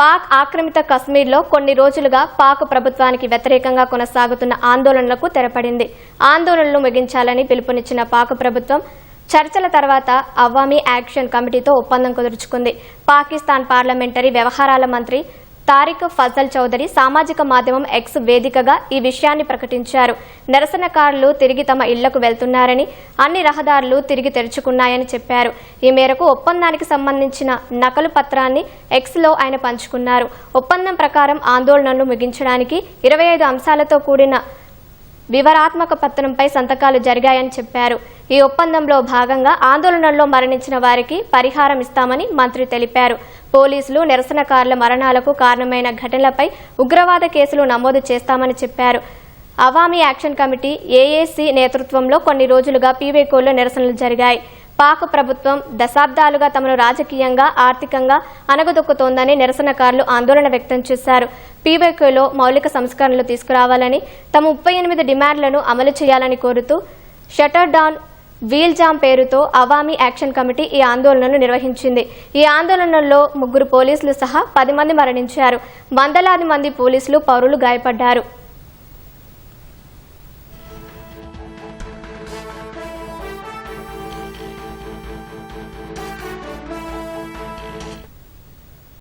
పాక్ ఆక్రమిత కశ్మీర్లో కొన్ని రోజులుగా పాక్ ప్రభుత్వానికి వ్యతిరేకంగా కొనసాగుతున్న ఆందోళనలకు తెరపడింది. ఆందోళనలు ముగించాలని పిలుపునిచ్చిన పాక్ ప్రభుత్వం చర్చల తర్వాత అవామీ యాక్షన్ కమిటీతో ఒప్పందం కుదుర్చుకుంది. పాకిస్తాన్ పార్లమెంటరీ వ్యవహారాల మంత్రి తారిక్ ఫజల్ చౌదరి సామాజిక మాధ్యమం ఎక్స్ వేదికగా ఈ విషయాన్ని ప్రకటించారు. నిరసనకారులు తిరిగి తమ ఇళ్ళకు వెళ్తున్నారని అన్ని రహదారులు తిరిగి తెరుచుకున్నాయని చెప్పారు. ఈ మేరకు ఒప్పందానికి సంబంధించిన నకలు పత్రాన్ని ఎక్స్లో ఆయన పంచుకున్నారు. ఒప్పందం ప్రకారం ఆందోళనలు ముగించడానికి ఇరవై ఐదు అంశాలతో కూడిన వివరాత్మక పత్రంపై సంతకాలు జరిగాయని చెప్పారు. ఈ ఒప్పందంలో భాగంగా ఆందోళనల్లో మరణించిన వారికి పరిహారం ఇస్తామని మంత్రి తెలిపారు. పోలీసులు నిరసనకారుల మరణాలకు కారణమైన ఘటనలపై ఉగ్రవాద కేసులు నమోదు చేస్తామని చెప్పారు. అవామీ యాక్షన్ కమిటీ ఏఏసీ నేతృత్వంలో కొన్ని రోజులుగా పీవేకోలో నిరసనలు జరిగాయి. పాక్ ప్రభుత్వం దశాబ్దాలుగా తమను రాజకీయంగా ఆర్థికంగా అనగదొక్కుతోందని నిరసనకారులు ఆందోళన వ్యక్తం చేశారు. పీవేకోలో మౌలిక సంస్కరణలు తీసుకురావాలని తమ ముప్పై ఎనిమిది డిమాండ్లను అమలు చేయాలని కోరుతూ షటర్ డౌన్ వీల్ జామ్ పేరుతో అవామీ యాక్షన్ కమిటీ ఈ ఆందోళనను నిర్వహించింది. ఈ ఆందోళనలో ముగ్గురు పోలీసులు సహా పది మంది మరణించారు. వందలాది మంది పోలీసులు పౌరులు గాయపడ్డారు.